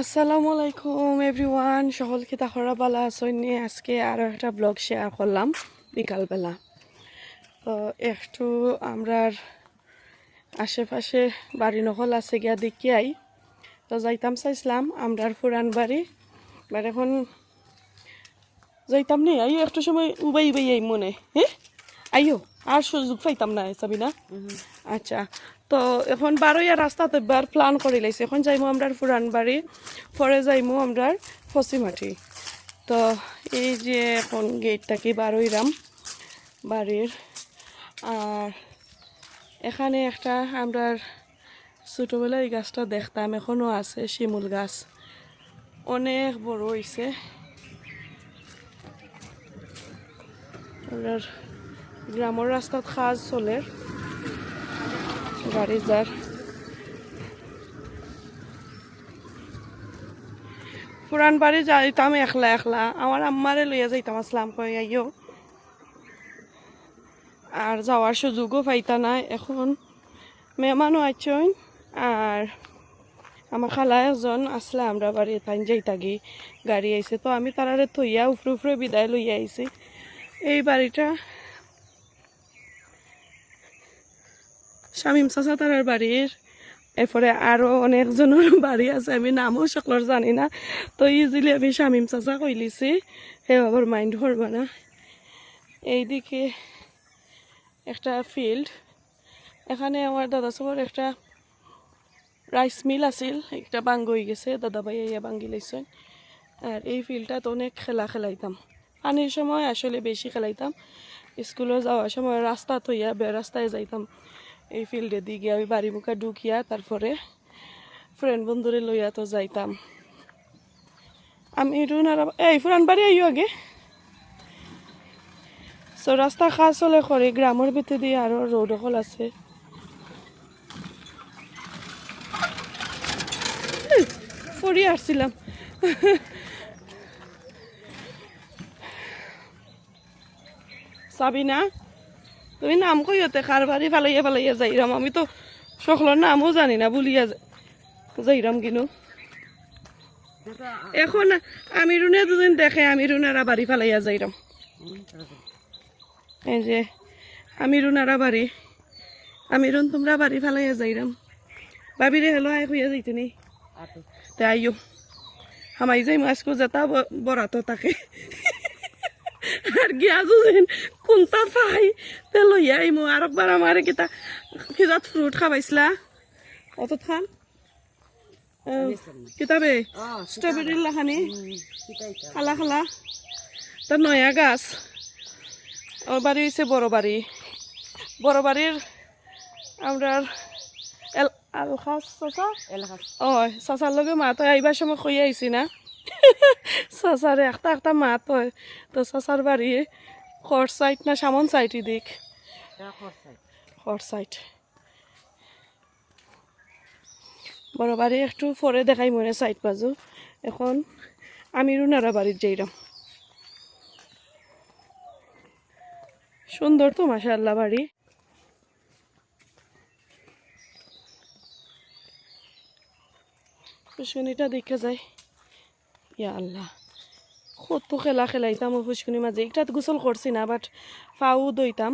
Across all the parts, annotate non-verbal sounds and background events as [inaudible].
আসসালামু আলাইকুম এভরিওয়ান সকলকে তাহরা বালা আসইনি আজকে আরও একটা ব্লগ শেয়ার করলাম বিকালবেলা। তো একটু আমরার আশেপাশে বাড়ি নহল আছে গিয়া দেখিয়াই তো যাইতাম চাইছিলাম আমরার পুরান বাড়ি। বাট এখন যাইতাম নি? আই একটু সময় উবাই উবাই আই মনে। হ্যাঁ আইও, আর সুযোগ পাইতাম না চাবি না। আচ্ছা। তো এখন বারোইয়া রাস্তাতে বার প্ল্যান করে লাইছে। এখন যাইমু আমরার পুরান বাড়ি পরে যাইমু আমরা ফসিমাটি। তো এই যে এখন গেটটাকে বারোইরাম বাড়ির। আর এখানে একটা আমরার ছোটোবেলায় এই গাছটা দেখতাম এখনও আছে, শিমুল গাছ। অনেক বড় হয়েছে গ্রামের রাস্তাত কাজ চলে। গাড়ি যার। পুরান বাড়ি যাইতাম একলা একলা। আমার আম্মারে লইয়া যাইতাম, আসলাম কই আইও আর যাওয়ার সুযোগও পাইতা না এখন। মেহমানও আছেন আর আমার খালা একজন আসলে আমরা বাড়ি তাই যাইতাগি গাড়ি আইছে, তো আমি তারারে থইয়া উফরে উফরে বিদায় লইয়া আইছি। এই বাড়িটা শামিম চাচা তারার বাড়ির। এরপরে আরও অনেকজনের বাড়ি আছে, আমি নামও সকলের জানি না। তো ইজিলি আমি শামিম চাচা কইলিছি হে আবার মাইন্ড করবে না। এইদিকে একটা ফিল্ড, এখানে আমার দাদা সবার একটা রাইস মিল আছিল, একটা বাঙ্গ হয়ে গেছে, দাদা ভাই ইয়া বাঙ্গি লাইছেন আর এই ফিল্ডটাত অনেক খেলা খেলাইতাম। পানির সময় আসলে বেশি খেলাইতাম। স্কুলে যাওয়ার সময় রাস্তা থইয়া রাস্তায় যাইতাম। এই ফিল্ডে দিয়ে গিয়ে আমি বাড়ি মুখা ঢুকিয়া তারপরে ফ্রেন্ড বন্ধুরে লইয়া তো যাইতাম। আমি রুনার এই, ফুরান বাড়ি আইও আগে। সো রাস্তা খাস হলে করে, গ্রামের ভিতরে দিয়ে আরও রোড হল আছে। পড়ি আসছিলাম। সাবিনা? তুমি নাম কইতে কার বাড়ি ফালাইয়া ফালাইয়া যাইরাম আমি তো সকলের নামও জানি না বলিয়া যা- যাইরাম কিনু। এখন আমি রুনে দুদিন দেখে আমি রুনারা বাড়ি ফালাইয়া যাইরাম এই যে আমি রুনারা বাড়ি আমি রুন তোমরা বাড়ি ফালাইয়া যাইরাম ভাবিরে হেলো আয় হইয়া যাইতে নি তে আইও হামাই যাই মাসকো যেতা বরাতো তাকে। আর গিয়া যুদিন কোনটা পাই? তে লইয়া আইমু আর একবার আমার কিতা কিজাত ফ্রুট খাবাইছিলা? অত খান কিতাবে স্ট্রবেরির লাখানি? খালা খালা? তার নয়া গাছ। আমার বাড়ি হয়েছে বড় বাড়ি বড় বাড়ির আমরা এল আলখাস চাচা? ও চাচার লগে মা তই আইবার সময় কই আইছি না? চাচারে একটা একটা মা হয় তো চাচার বাড়ি খর সাইড না সামন সাইড দিক। খর সাইড বড় বাড়ি একটু পরে দেখাই মনে সাইড বাজু। এখন আমি রুনারা বাড়ির যাইরাম। সুন্দর তো মাশাল্লাহ বাড়ি। ফুসকুনিটা দেখে যায় ইয়া আল্লাহ। কত খেলা খেলাইতাম ফুসকুনি মাঝে। গোসল করছি না বাট ফাও দইতাম।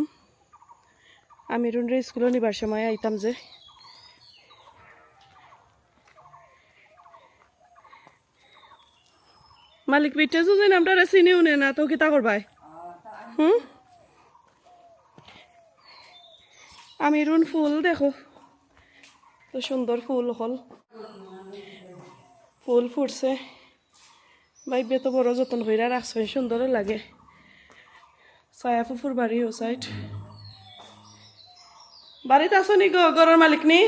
আমি রুনরে স্কুলে নিবার সময় আইতাম যে। মালিক যদি আমরা চিনিও নে না, তো কিতা করবাই? হুম? আমি রুন ফুল দেখো। তো সুন্দর ফুল হল। ফুল ফুটছে। বাইবে তো বড় যতন করে রাখছে সুন্দরও লাগে। ছায়া ফুফুর বাড়ি ও সাইড বাড়িতে আসনি নি গো ঘরের মালিক নি?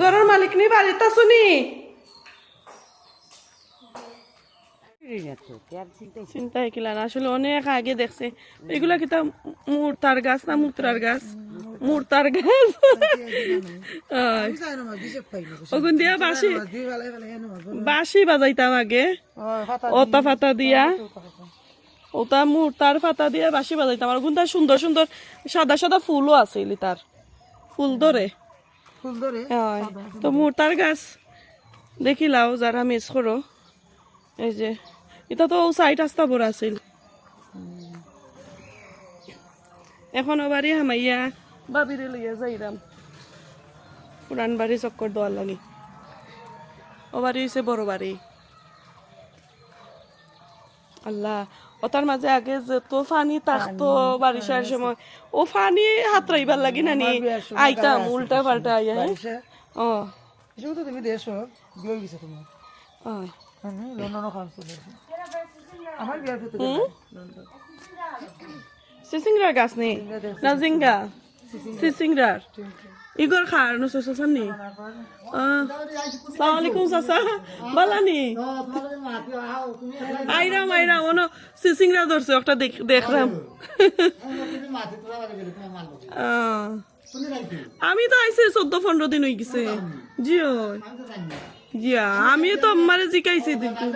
ঘরের মালিক নি বাড়িতে আসনি নি? চিন্তাই কিলা না আসলে অনেক আগে দেখছে। এগুলা কিতা মূর্তার গাছ না মূর্তার গাছ? মূর্তার গাছ। ওগুন দিয়া বাসি বাসি বাজাইতাম আগে। ওতা ফাতা দিয়া। ওটা মূর্তার ফাতা দিয়া বাসি বাজাইতাম। আর ওগুন সুন্দর সুন্দর সাদা সাদা ফুলও আছে তার। ফুল ধরে। ফুল ধরে? হয়। তো মূর্তার গাছ। দেখিলাও যারা মিস করো। এই যে এটা তো সাইড রাস্তা বড় আছিল। এখন বাড়ি হামাইয়া বাবিরে লইয়া যাইরাম। পুরান বাড়ি চক্কর দেওয়ার লাগে। ও বাড়ি হয়েছে বড় বাড়ি। আল্লাহ ওটার মাঝে আগে যত পানি থাকতো বারিশার সময় ও পানি হাত রাইবার লাগি নানি আইতাম উল্টা পাল্টা আইয়া। ও। তুমি দেশ বিয়ে গেছে তোমার। সিসিংরার গাছ নেই। না জিঙ্গা। সিসিংরার। ইগর খার নো সোসো সামনি সালাম আলাইকুম চাচা বালানি আইরাম আইরাম ওনো সিসিংরা ধরছে একটা দেখ- দেখলাম। আমি তো আইসি চোদ্দ পনেরো দিন হয়ে গেছে। জিও জিয়া আমি তো মানে জিকাইছি দিনটো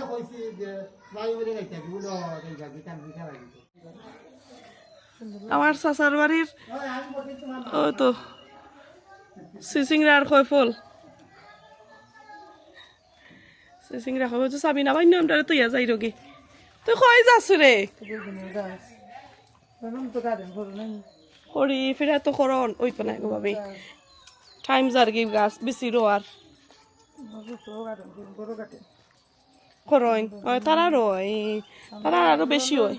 আমার চাচার বাড়ির, ও তো সিসিংরা আর খয় ফল সিসিংরা খয় তো চাবি না বাইন আমটারে তুই যাই রগে। তুই খয় যাস রে? তো খড়ি ফেরা তো করন ওই তো নাই গো ভাবি টাইম জার্গি গাছ, বেশি রোয়ার। গার্ডেন করো বড় গার্ডেন করইন ওই তারা তারা আরও বেশি হয়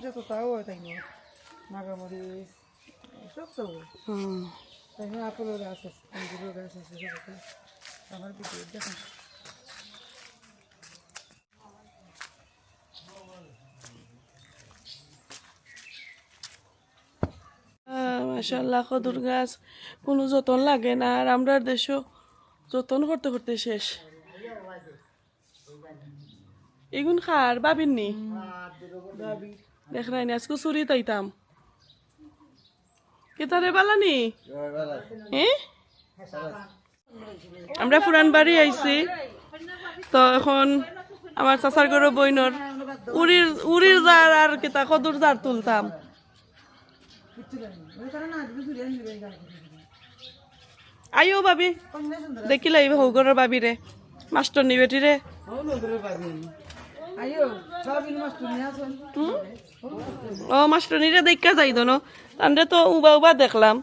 মাসাল্লাহ গাছ কোনো যতন লাগে না আর আমরা দেশও যতন করতে করতে শেষ। এগুন খার বাবিন নি? দেখ রাই না আজকে চুরি তাইতাম। কেতারে বালানি হ্যাঁ আমরা পুরান বাড়ি আইছি। তো এখন আমার চাচার গরু বইনর উড়ির উড়ির জার আর কেতা কদুর জার তুলতাম কিচ্ছু জানি না ওই কারণে আজকে চুরি আনছি এই গাছ আইও বাবি। সুন্দর দেখিলাই হৌগরের বাবি রে মাস্টর নি বেটি রে ও মাস্টর দেখা যাই দনো। তান্ডে তো উবা উবা দেখলাম।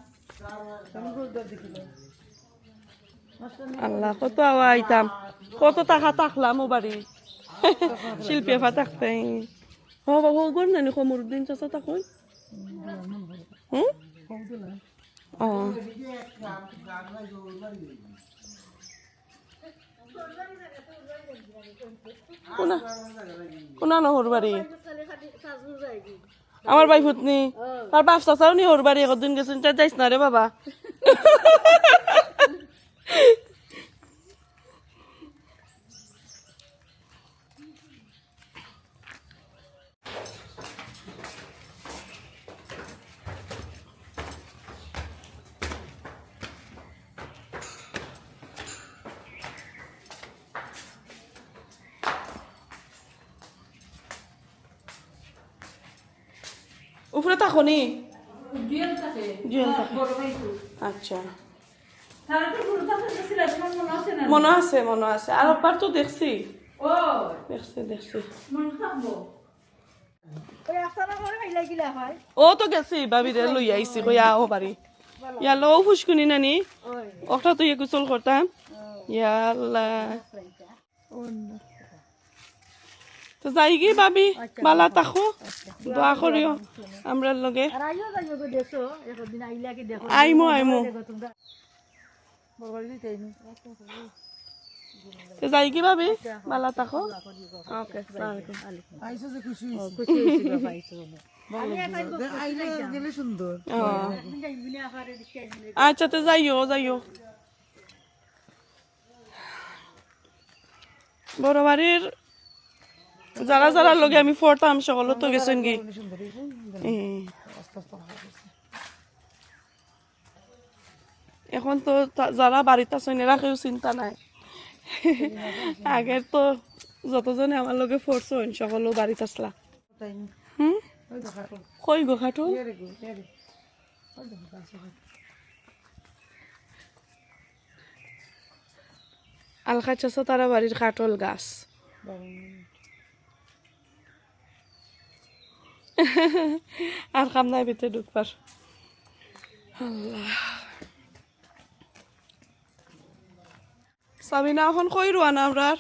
দেখিলে আল্লাহ কত আওয়া আইতাম। কত টাকা থাকলাম ও বাড়ি শিল্পী এফা থাকতে হ বাবু গর নানি কমরুদ্দিন চাচা থাকুন হুম? আমার ভাই ফুটনি আর বাপ চাচাও নি হর বাড়ি, একদিন গেছেন যাইস না রে বাবা। উপরে থাকো। নি আচ্ছা মনে আছে মনে আছে আর একবার তো দেখছি। দেখছি দেখছি। ও তো গেছি বাবিরে লই আইছি কইয়া ও বাড়ি। ইয়ালো ফুসকুনি নানি। ওটা তো ইয়ে কুচল করতাম। ইয়াল্লা। তো যাই কি বাবি বালা তাকো। দোয়া করিও আমরা লগে। IMO IMO. বড়বাড়ি দিতে আইনি তো যাই কি ভাবি বালা। তাকো ওকে আসসালামু যে খুশি আইলে গেলে সুন্দর। ও। আচ্ছা তো যাইও যাইও। বড় বাড়ির যারা যারা লগে আমি পড়তাম সকল তো গেছেন কি। এখন তো যারা বাড়িতে আছেন এরা কেউ চিন্তা নাই। আগের তো যতজনে আমার লগে পড়ছেন সকলও বাড়িতে আসলা? হুম। কই গো খাটো। আলখা চাষা তারা বাড়ির কাটল গাছ বাবা আর কাম নাই ভিতরে ঢুকবার আল্লাহ সাবিনা এখন কই রুয়ানা আমরার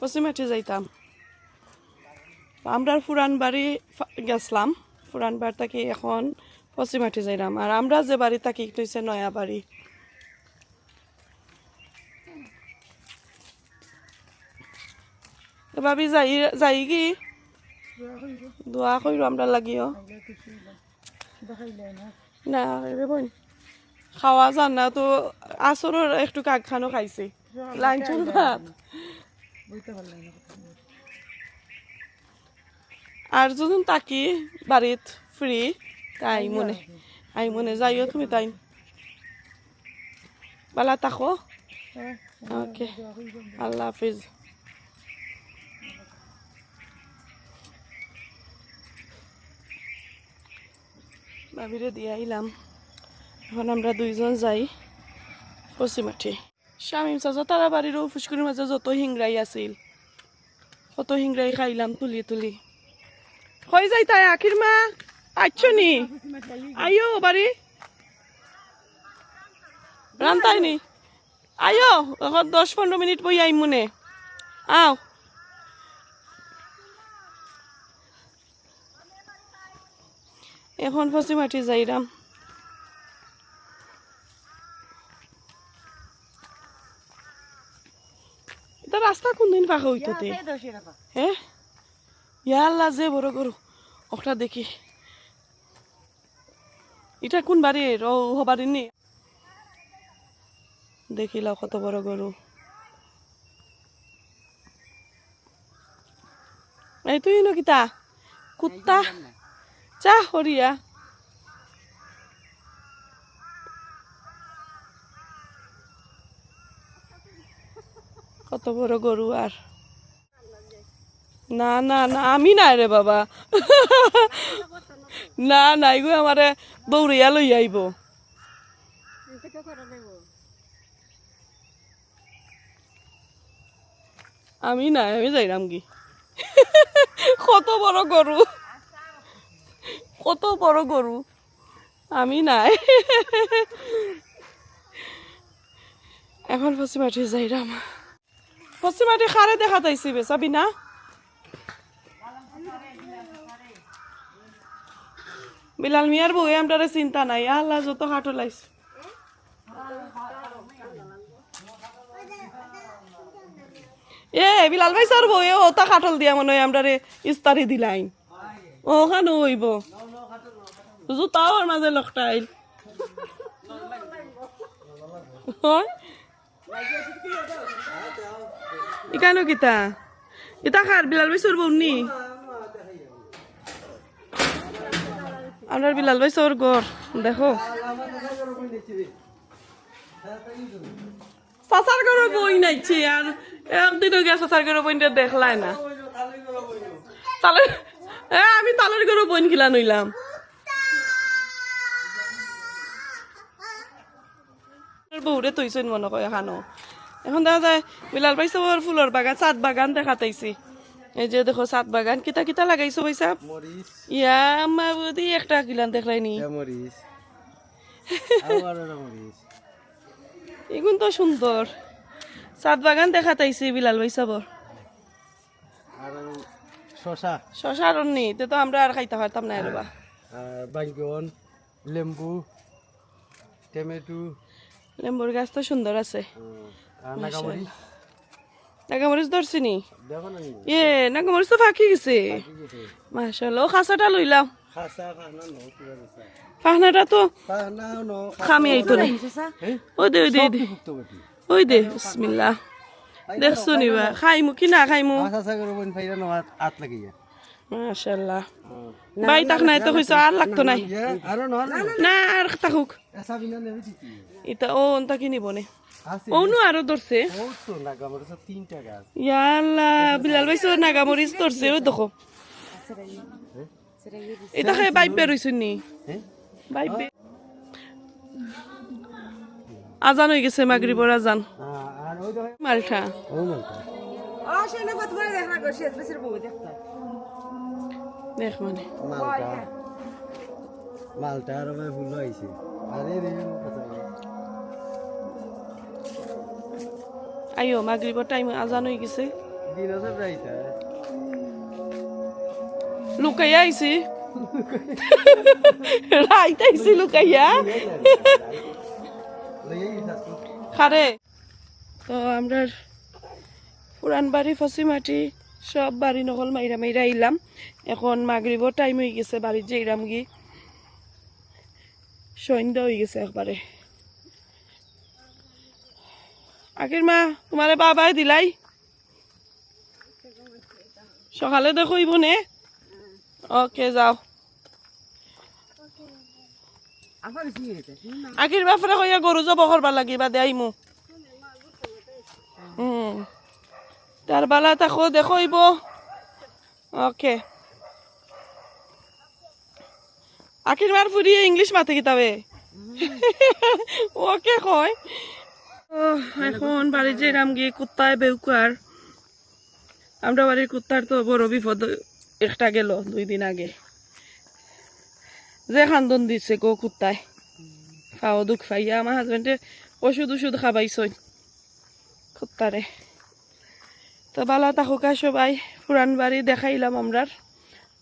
পশ্চিমাটি যাইতাম আমরার পুরান বাড়ি গেছলাম পুরান বাড়ি থাকি এখন পশ্চিমাটি যাইলাম আর আমরা যে বাড়ি থাকি লইছে নয়া বাড়ি ভাবি যাই যাই কি দোয়া কইরো আমরা লাগিও। না বোন খাওয়া যান না তো আসরের একটু কাক খানো খাইছি। লাঞ্চন ভাত। আর যখন তাকি বাড়িত ফ্রি তাই মনে আই মনে যাইও তুমি তাই। বালা তাকো হ্যাঁ ওকে আল্লাহ হাফিজ। ভাবিরে দিয়ে আইলাম। এখন আমরা দুইজন যাই পশ্চিমাঠি স্বামী চাচা তারা বাড়ির ফুসকুরির মাঝে যত হিংরাই আছিল, কত হিংরাই খাইলাম তুলি তুলি। হয়ে যাই তাই আখির মা আচ্ছ নি? আইও বাড়ি। রান্তাই নি আইও, এখন দশ পনেরো মিনিট বই আইম মনে আও। এখন পশ্চিমাটি যাইরাম এটা রাস্তা কোনদিন ফাঁকা হইতো তে হ্যাঁ ইয়াল্লা যে বড় গরু ওটা দেখি। এটা কোন বাড়ির ও হবারির নি? দেখিলাও কত বড় গরু। এই তুই নকিতা কুত্তা? চা হরিয়া। কত বড় গরু আর। না না না, আমি নাই রে বাবা। না, নাই গো, আমারে দৌড়িয়া লই আইব। আমি নাই, আমি যাইরাম কি? কত বড় গরু। কত বড় গরু? আমি নাই। এখন পশ্চিমাটি যাইরাম। পশ্চিমাটি খারে দেখা তাইছি বেচাবি না? বিলাল মিয়ার বউয়ে আমটারে চিন্তা নাই, আল্লাহ যত হাঁটো লাইছে এ, বিলাল ভাই স্যার ও তা কাটল দিয়া মনে হয় আমটারে ইস্তারি দিলাইন। ও, খানো হইব। জুতাও ওর মাঝে লকটাইল। হয়? ইকানো কিতা? ইতা খার, বিলাল ভাই সর বউ নি? আপনার বিলাল ভাই সর গর দেখো। চাচার ঘরে বই নাইছি আর একদিনও গিয়া চাচার ঘরে বইনটা দেখলাই না। এ আমি তালের ঘরে বইন খিলা নইলাম। বউরে তৈছেন মনে কয় এখানো। এখন দেখা যায় বিলাল ভাই সবর ফুলের বাগান চাঁদ বাগান দেখাতাইছি এই যে দেখো চাঁদ বাগান কিতা কিতা লাগাইছো মরিচ ইয়া মা বুদি একটা কিলান দেখলাই নি এগুন তো সুন্দর চাঁদ বাগান দেখাতাইছি বিলাল ভাই সবর শশা শশার নি তে তো আমরা আর খাইতে পারতাম না রবা আর বাইগন লেম্বু টমেটো। লেম্বুর গাছ তো সুন্দর আছে। নাগামরিচ? নাগামরিচ ধরছি নি? ইয়ে নাগামরিচ তো ফাঁকি গেছে। ও খাসাটা লইলাম। ফাহনাটা তো খামি আইতো না। হ্যাঁ? ওই দে ওই দে ওই দে বিসমিল্লাহ। দেখছ নিবা খাইমু কি না খাইমু মাশাল্লাহ বাই তাক নাই তো কইছো আর লাগতো নাই আর নো না আর তাকুক ইতা ও অন্তা কি নিব নে আছে আরও ধরছে ও ইয়াল্লা বিলাল ভাই সর নাগামরিচ ধরছে ওই দেখো এটা খাই বাইপ বেরোইছুন নি বাইপ আজান হয়ে গেছে মাগরিবর আজান মালটা। ও মালটা। ও কত করে দেখা গো বেশির বউ দেখতা। দেখ মানে। মালটা। মালটা আর ভাই ভুল হয়েছে। আরে রে আচ্ছা আইও মাগরিবর টাইম আজান হয়ে গেছে। দিন আছে আইছি। রাইত আইছি লুকাইয়া। খারে। তো আমরা পুরান বাড়ি ফসি মাটি সব বাড়ি নকল মাইরা মাইরা আইলাম। এখন মাগরিবর টাইম হয়ে গেছে বাড়ির যে ইরাম গি সন্ধ্যা হয়ে গেছে একবারে। আগের মা তোমারে বাবাই দিলাই। সকালে দেখইব নে? ওকে যাও। আগের বাপরে কইয়া গরু জব করবা লাগি বা দেয়াইমু হুম তার বালা তাকো দেখইব ওকে আখির মার ফুরি ইংলিশ মাতে কিতাবে ওকে কয় এখন বাড়ি যে রাম গিয়ে কুত্তায় বেউকার আমরা বাড়ির কুত্তার তো বড় বিপদ একটা গেল দুই দিন আগে। যে খান্দন দিছে গো কুত্তায়। খাওয়া দুঃখ পাইয়া আমার হাজবেন্ডে ওষুধ ওষুধ খাবাইছই কুত্তারে তো বালা তাকুকা সবাই পুরান বাড়ি দেখাইলাম আমরার।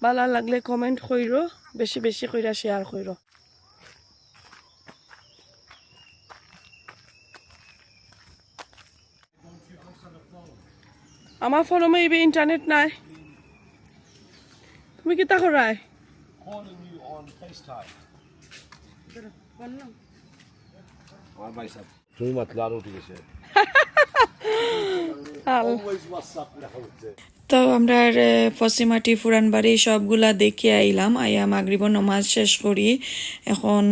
বালা লাগলে কমেন্ট কইর বেশি বেশি কইরা শেয়ার কইর। আমার ফোনে মেবি ইন্টারনেট নাই। তুমি কি তা করায়? আমার ভাই সাহেব তুমি মাতলে আরও [laughs] ঠিক আছে তো আমরা পশ্চিমাটি ফুরান বাড়ি সবগুলা দেখে আইলাম। আইয়া মাগরিব নমাজ শেষ করি। এখন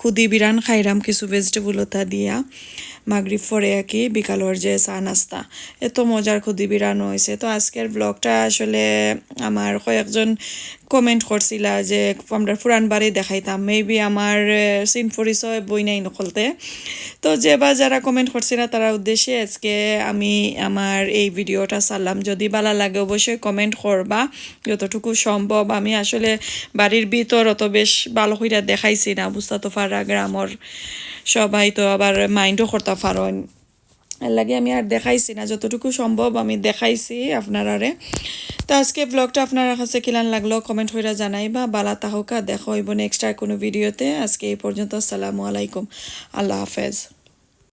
খুদি বিরান খাইরাম কিছু ভেজিটেবল ওটা দিয়া। মাগরিব পরে আর কি বিকালের যে চা নাস্তা। এত মজার খুদি বিরান হয়েছে তো আজকের ব্লগটা আসলে আমার কয়েকজন কমেন্ট করছিলা যে, আমরা ফুরান বাড়ি দেখাইতাম। মেবি আমার সিন পরিচয় বই নাই নকলতে। তো যে বা যারা কমেন্ট করছিলা তারা উদ্দেশ্যে আজকে আমি আমার এই ভিডিওটা চালাম যদি ভালো লাগে, অবশ্যই কমেন্ট করবা। যতটুকু সম্ভব। আমি আসলে বাড়ির ভিতর অত বেশ ভালো কইরা দেখাইছি না। বুঝতে তো পারা গ্রামর সবাই তো আবার মাইন্ডও করতে পারেন লাগে আমি আর দেখাইছি না। যতটুকু সম্ভব আমি দেখাইছি আপনারারে। তো আজকে ব্লগটা আপনার কাছে কিলান লাগল কমেন্ট হইরা জানাই বা বালা তাহকা, দেখা হইব নেক্সট আর কোনো ভিডিওতে আজকে এই পর্যন্ত, আসসালামু আলাইকুম। আল্লাহ হাফেজ।